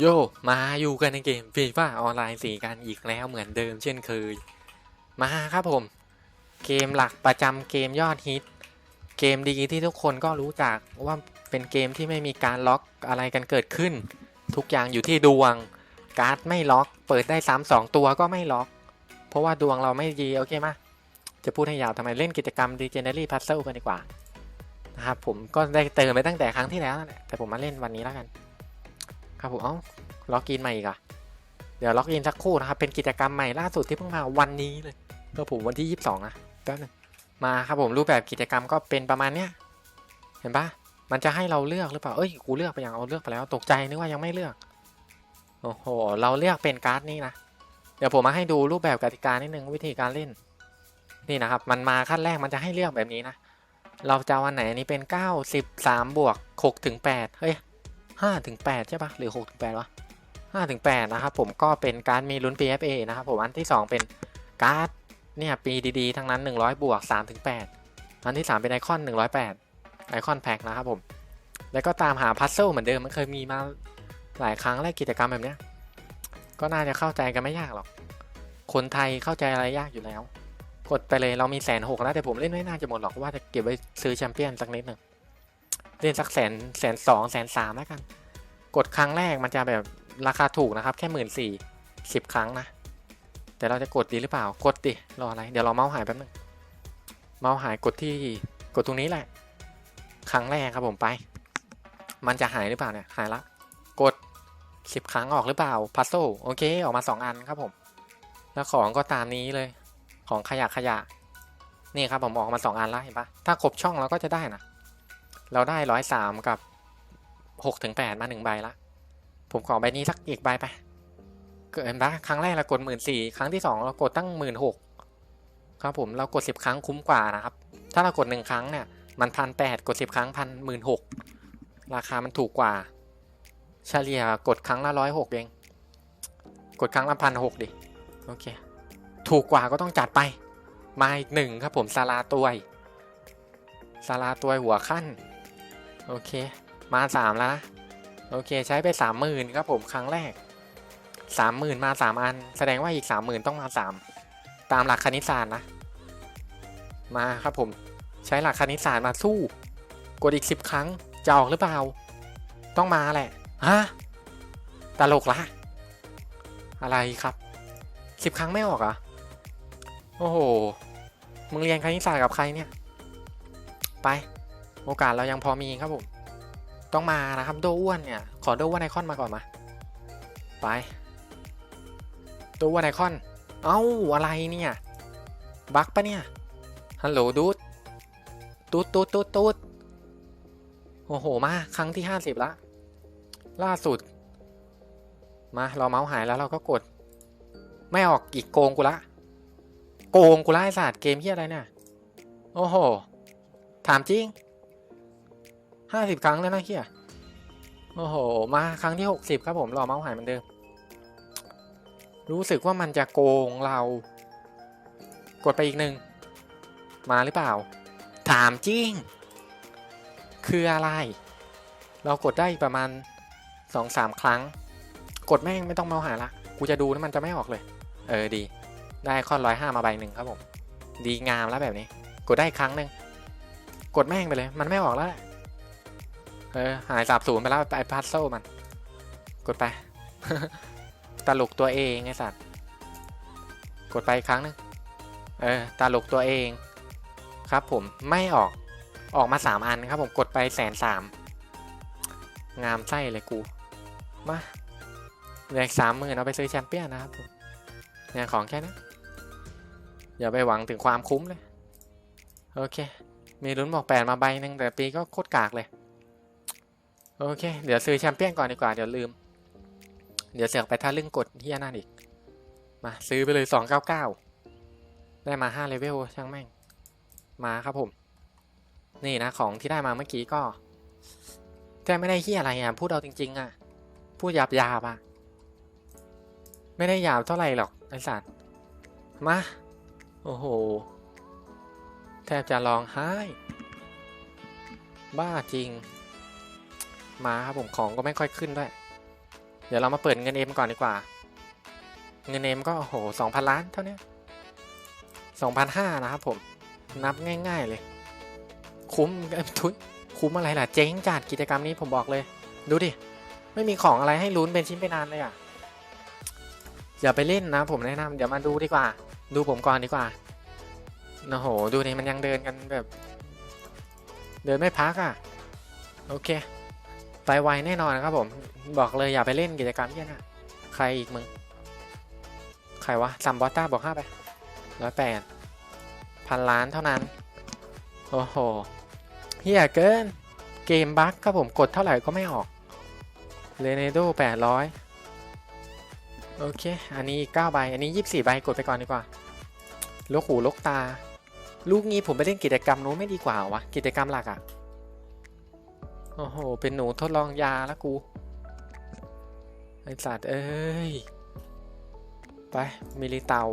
โยมาอยู่กันในเกมฟีฟ่าออนไลน์สี่กันอีกแล้วเหมือนเดิมเช่นเคย มาครับผม เกมหลักประจำเกมยอดฮิต เกมดีที่ทุกคนก็รู้จักว่าเป็นเกมที่ไม่มีการล็อกอะไรกันเกิดขึ้น ทุกอย่างอยู่ที่ดวง การ์ดไม่ล็อก เปิดได้ซ้ำสองตัวก็ไม่ล็อก เพราะว่าดวงเราไม่ดีโอเคมาจะพูดให้ยาวทำไมเล่นกิจกรรม Legendary Puzzle กันดีกว่านะครับผมก็ได้เติมไปตั้งแต่ครั้งที่แล้วแต่ผมมาเล่นวันนี้แล้วกัน ครับผมเอ้าล็อกอินใหม่อีกอะเดี๋ยวล็อกอินสักครู่นะครับ เป็นกิจกรรมใหม่ล่าสุดที่เพิ่งมาวันนี้เลยก็ผมวันที่ 22นะแป๊บนึงมาครับผมรูปแบบกิจกรรมก็เป็นประมาณเนี้ยเห็นปะมันจะให้เราเลือกหรือเปล่าเอ้ยกูเลือกไปอยังเอาเลือกไปแล้วตกใจนึกว่ายังไม่เลือกโอ้โหเราเลือกเป็นการ์ดนี่นะเดี๋ยวผมมาให้ดูรูปแบบกติกานิดนึงวิธีการเล่น นี่นะครับ มันมาขั้นแรกมันจะให้เลือกแบบนี้นะเราจะเอาอันไหนอันนี้เป็น 9 13บวก6ถึง8เฮ้ย ห้าถึงแปดใช่ปะหรือหกถึงแปดวะห้าถึงแปดนะครับผมก็เป็นการมีลุ้น PFA นะครับผมอันที่สองเป็นการ์ดเนี่ยปีดีๆทั้งนั้น 100 บวก3ถึง8อันที่ 3 เป็นไอคอน 108 ไอคอนแพ็คนะครับผมแล้วก็ตามหาพัซเซิลเหมือนเดิมมันเคยมีมาหลายครั้งแลวกิจกรรมแบบเนี้ยก็น่าจะเข้าใจกันไม่ยากหรอก คนไทยเข้าใจอะไรยากอยู่แล้ว กดไปเลยเรามีแสนหกแล้วแต่ผมเล่นไม่น่าจะหมดหรอกว่าจะเก็บไว้ซื้อแชมเปี้ยนสักนิดหนึ่ง เล่นสักแสนแสนสองแสนสามแล้วกัน กดครั้งแรกมันจะแบบราคาถูกนะครับ แค่หมื่นสี่สิบครั้งนะ แต่เราจะกดดีหรือเปล่ากดดิรออะไร เดี๋ยวเราเมาส์หายแป๊บนึงเมาส์หายกดที่กดตรงนี้แหละ ครั้งแรกครับผมไป มันจะหายหรือเปล่าเนี่ยหายละ กดสิบครั้งออกหรือเปล่าพัซโซโอเค ออกมาสองอันครับผม แล้วของก็ตามนี้เลย ของขยะขยะนี่ครับผมออกมาสองอันแล้วเห็นปะถ้าครบช่องเราก็จะได้นะ เราได้ร้อยสามกับหกถึงแปดมาหนึ่งใบละ ผมขอใบนี้สักอีกใบไป เกิดปะครั้งแรกเรากดหมื่นสี่ครั้งที่สองเรากดตั้งหมื่นหกครับผมเรากดสิบครั้งคุ้มกว่านะครับ ถ้าเรากดหนึ่งครั้งเนี่ยมันพันแปดกดสิบครั้งพันหมื่นหกราคามันถูกกว่า เฉลี่ยกดครั้งละร้อยหกเอง กดครั้งละพันหกดิ โอเค ถูกกว่าก็ต้องจัดไป มาอีกหนึ่งครับผมซาลาตัวยซาลาตัวยหัวขั้น โอเค มาสามแล้วนะ โอเคใช้ไปสามหมื่นครับผมครั้งแรกสามหมื่นมาสามอัน แสดงว่าอีกสามหมื่นต้องมาสามตามหลักคณิตศาสตร์นะ มาครับผมใช้หลักคณิตศาสตร์มาสู้ กดอีกสิบครั้งจะออกหรือเปล่า ต้องมาแหละฮะตลกละอะไรครับสิบครั้งไม่ออกอะโอ้โหมึงเรียนคณิตศาสตร์กับใครเนี่ย ไป โอกาสเรายังพอมีครับผม ต้องมานะครับโดอ้วนเนี่ย ขอโดอ้วนไอคอนมาก่อนมา ไปโดอ้วนไอคอน เอ้าอะไรเนี่ย บั๊กปะเนี่ย ฮัลโหลดูดตูดตูดตูดตูดโอ้โห มา ครั้งที่ห้าสิบละ ล่าสุด มา เราเมาส์หายแล้วเราก็กด ไม่ออกอีกโกงกูละ โกงกูละไอศาสตร์เกมที่อะไรเนี่ย โอ้โห ถามจริง ห้าสิบครั้งแล้วนะเฮียโอ้โห มาครั้งที่หกสิบครับผมรอเมาส์หายเหมือนเดิม รู้สึกว่ามันจะโกงเรา กดไปอีกหนึ่ง มาหรือเปล่า ถามจริง คืออะไร เรากดได้อีกประมาณสองสามครั้ง กดแม่งไม่ต้องเมาส์หายละ กูจะดูนะมันจะไม่ออกเลย เออดี ได้คอนร้อยห้ามาใบหนึ่งครับผม ดีงามแล้วแบบนี้ กดได้ครั้งหนึ่งกดแม่งไปเลย มันไม่ออกแล้ว เออหายสาบสูญไปแล้วไอพัซโซมัน กดไป ตลกตัวเองไอสัตว์ กดไปอีกครั้งหนึง เออตลกตัวเอง ครับผมไม่ออกออกมาสามอันครับผมกดไปแสนสามงามไส้เลยกู มาเหลือสามหมื่นเอาไปซื้อแชมเปี้ยนนะครับผมเนี่ยของแค่นั้นอย่าไปหวังถึงความคุ้มเลย โอเค มีลุ้นบอกแปดมาใบหนึ่งแต่ปีก็โคตรกากเลย โอเค เดี๋ยวซื้อแชมเปี้ยนก่อนดีกว่า เดี๋ยวลืม เดี๋ยวเสือกไปท่าลึ่งกดที่นั่นอีก มาซื้อไปเลยสองเก้าเก้าได้มาห้าเลเวลช่างแม่ง มาครับผม นี่นะของที่ได้มาเมื่อกี้ก็แค่ไม่ได้ที่อะไรอะ พูดเอาจริง ๆ อะ พูดหยาบหยาบๆอะ ไม่ได้หยาบเท่าไหร่หรอกไอสัตว์มา โอ้โห แทบจะร้องไห้ บ้าจริง มาครับผมของก็ไม่ค่อยขึ้นด้วยยดี๋ยวเรามาเปิดเงินเอ็มก่อนดีกว่า เงินเอ็มก็โอ้โหสองพันล้านเท่านี้สองพันห้านะครับผมนับง่าย ๆเลย คุ้มเอ้ยทุยคุ้มอะไรล่ะเจ๊งจัดกิจกรรมนี้ผมบอกเลย ดูดิ ไม่มีของอะไรให้ลุ้นเป็นชิ้นเป็นอันเลยอะอย่าไปเล่นนะผมแนะนำเดี๋ยวมาดูดีกว่า ดูผมก่อนดีกว่าโอ้โหดูนี่มันยังเดินกันแบบ เดินไม่พักอะ โอเค ไปไวแน่นอนนะครับผม บอกเลยอย่าไปเล่นกิจกรรมเยี่ยนะใครอีกมึง ใครวะซัมบอตต้าบอกห้าไปร้อยแปดพันล้านเท่านั้น โอ้โหเฮียเกิน เกมบั๊กครับผมกดเท่าไหร่ก็ไม่ออกเลเนโดแปดร้อยโอเค อันนี้เก้าใบ อันนี้ยี่สิบสี่ใบกดไปก่อนดีกว่า ลกหูลกตา ลูกงี้ผมไปเล่นกิจกรรมนู้นไม่ดีกว่าวะ กิจกรรมหลักอะ โอ้โห เป็นหนูทดลองยาแล้วกู ไอสัตว์เอ้ย ไป มิลิเตา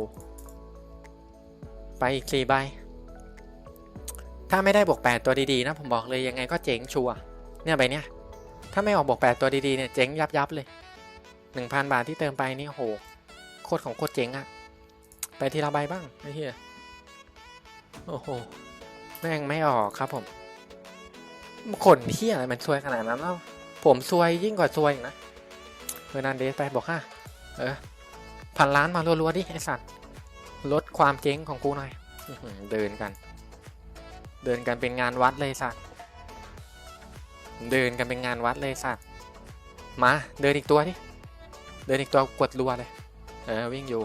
ไปอีกสี่ใบ ถ้าไม่ได้บวกแปดตัวดีๆ นะ ผมบอกเลยยังไงก็เจ๊งชัวเนี่ยใบเนี้ย ถ้าไม่ออกบวกแปดตัวดีๆ เนี่ย เจ๊งยับยับเลยหนึ่งพันบาทที่เติมไปนี่โห โคตรของโคตรเจ๊งอะไปทีละใบบ้างไอ้เหี้ย โอ้โห แม่งไม่ออกครับผม คนเที่ยอะไรมันซวยขนาดนั้นแล้วผมซวยยิ่งกว่าซวยนะเฟอร์นันเดสไปบอกห้าเออพันล้านมารัวๆดิไอสัตว์ลดความเจ๊งของกูหน่อยเดินกัน เดินกันเป็นงานวัดเลยสัตว์เดินกันเป็นงานวัดเลยสัตว์มาเดินอีกตัวดิเดินอีกตัวกดรัวเลย เออวิ่งอยู่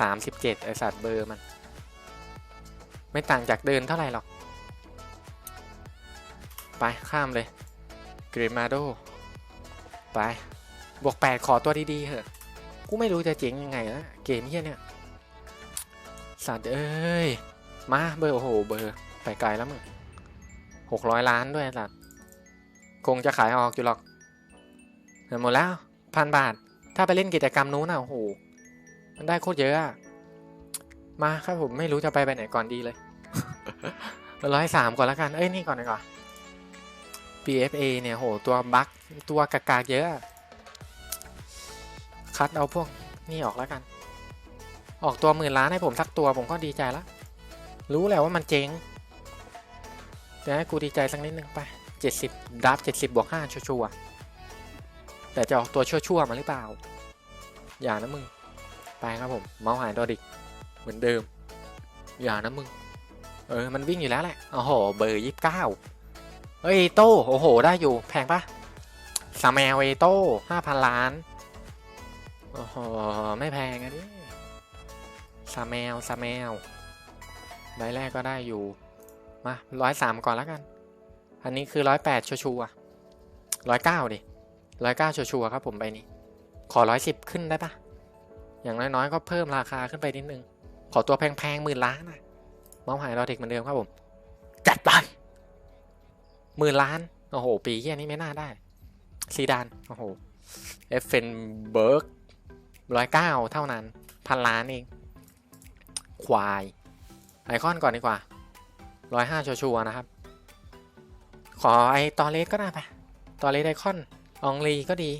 สามสิบเจ็ดไอสัตว์เบอร์มัน ไม่ต่างจากเดินเท่าไหร่หรอก ไปข้ามเลยกรมาโดไป บวกแปดขอตัวดี ๆเหอะ กูไม่รู้จะเจ๋งยังไงนะเกมเฮียเนี่ย สัตว์เอ้ย มาเบอร์ โอ้โห เบอร์ ไปไกลแล้วมึงหกร้อยล้านด้วยสัตว์คงจะขายออกอยู่หรอกเห็นหมดแล้วพันบาท ถ้าไปเล่นกิจกรรมนู้นน่ะโอ้โห มันได้โคตรเยอะอะมาครับผมไม่รู้จะไปไปไหนก่อนดีเลยร้อยสามก่อนแล้วกัน เอ้ย นี่ก่อนดีกว่า PFA เนี่ยโหตัวบั๊กตัวกากากๆเยอะ คัดเอาพวกนี่ออกแล้วกัน ออกตัวหมื่นล้านให้ผมสักตัวผมก็ดีใจแล้ว รู้แล้วว่ามันเจ๊งแต่ให้กูดีใจสักนิดนึงไปเจ็ดสิบดับเจ็ดสิบวกห้าชัวร์ๆแต่จะออกตัวชั่วๆมาหรือเปล่า อย่านะมึง ไปครับผม เมาส์หายดอดิก เหมือนเดิม อย่านะมึง เออ มันวิ่งอยู่แล้วแหละโอ้โห เบอร์ยี่สิบเก้า เฮ้ยโต้โอ้โห ได้อยู่ แพงปะซาแมวเอโต้ห้าพันล้าน โอ้โห ไม่แพงอันนี้ซาแมวซาแมวใบแรกก็ได้อยู่ มาร้อยสามก่อนแล้วกัน อันนี้คือร้อยแปดชัวร์ร้อยเก้าดิร้อยเก้าชัวร์ๆครับผมใบนี้ ขอร้อยสิบขึ้นได้ปะอย่างน้อยๆ ก็เพิ่มราคาขึ้นไปนิดนึง ขอตัวแพงๆหมื่นล้านอะเมาส์หายรอเด็กเหมือนเดิมครับผม หมื่นล้าน โอ้โห ปีเฮียนี้ไม่น่าได้ ซีดาน โอ้โห เอฟเฟนเบิร์กร้อยเก้าเท่านั้น พันล้านเอง ควาย ไอคอนก่อนดีกว่าร้อยห้าชัวร์ๆนะครับ ขอไอตอเลสก็ได้ไปตอเลสไอคอน อองลีก็ดี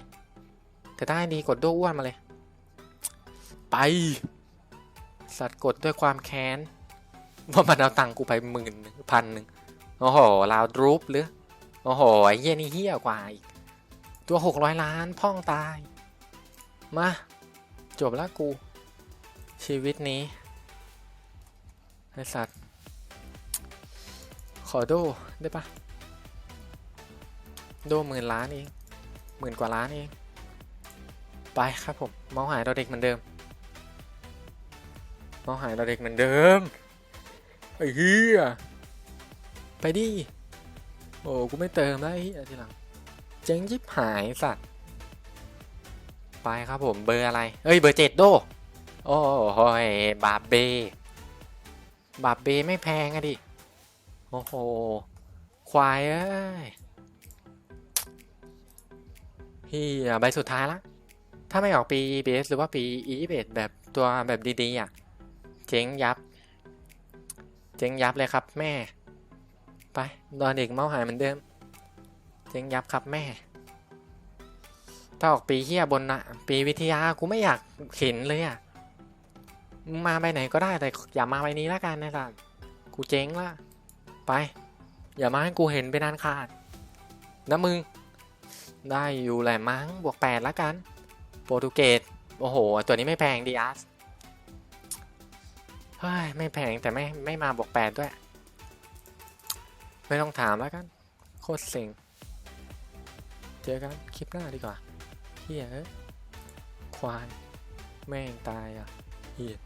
แต่ถ้าให้ดีกดด้วอ้วนมาเลย ไป สัตว์กดด้วยความแค้นว่ามันเอาตังค์กูไปหมื่นพันหนึ่ง โอ้โหลาวดรูปหรือ โอ้โหไอ้เหี้ยนี่เหี้ยกว่าอีก ตัวหกร้อยล้านพ่องตาย มา จบแล้วกู ชีวิตนี้ไอสัตว์ ขอโดได้ปะโดหมื่นล้านเองหมื่นกว่าล้านเอง ไปครับผมเมาหายเราเด็กเหมือนเดิมเมาหายเราเด็กเหมือนเดิมไอ้เหี้ย ไปดิ โอ้ กูไม่เติมแล้วไอ้เหี้ยทีหลัง เจ๊งยิบหายสัตว์ ไปครับผมเบอร์อะไร เอ้ย เบอร์เจ็ดโด โอ้โหยบาเบบาเบไม่แพงอะดิ โอ้โห ควายเอ้ยพี่ใบสุดท้ายละ ถ้าไม่ออกปี EBS หรือว่าปี E21 แบบตัวแบบดีๆอะ เจ๊งยับ เจ๊งยับเลยครับแม่ ไปดอนเด็กเมาหายเหมือนเดิมเจ๊งยับครับแม่ ถ้าออกปีเฮียบนนะปีวิทยากูไม่อยากเห็นเลยอะมึงมาไปไหนก็ได้แต่อย่ามาไปนี้ละกันนะสัสกูเจ๊งละไป อย่ามาให้กูเห็นเป็นอันขาดนะมึง ได้อยู่แหละมั้งบวกแปดละกัน โปรตุเกสโอ้โห ตัวนี้ไม่แพงดีอาร์สเฮ้ย ไม่แพงแต่ไม่ไม่มาบวกแปดด้วย ไม่ต้องถามแล้วกัน โคตรเซ็ง เจอกันคลิปหน้าดีกว่าเฮียเอ้ควาย แม่งตายอะเฮีย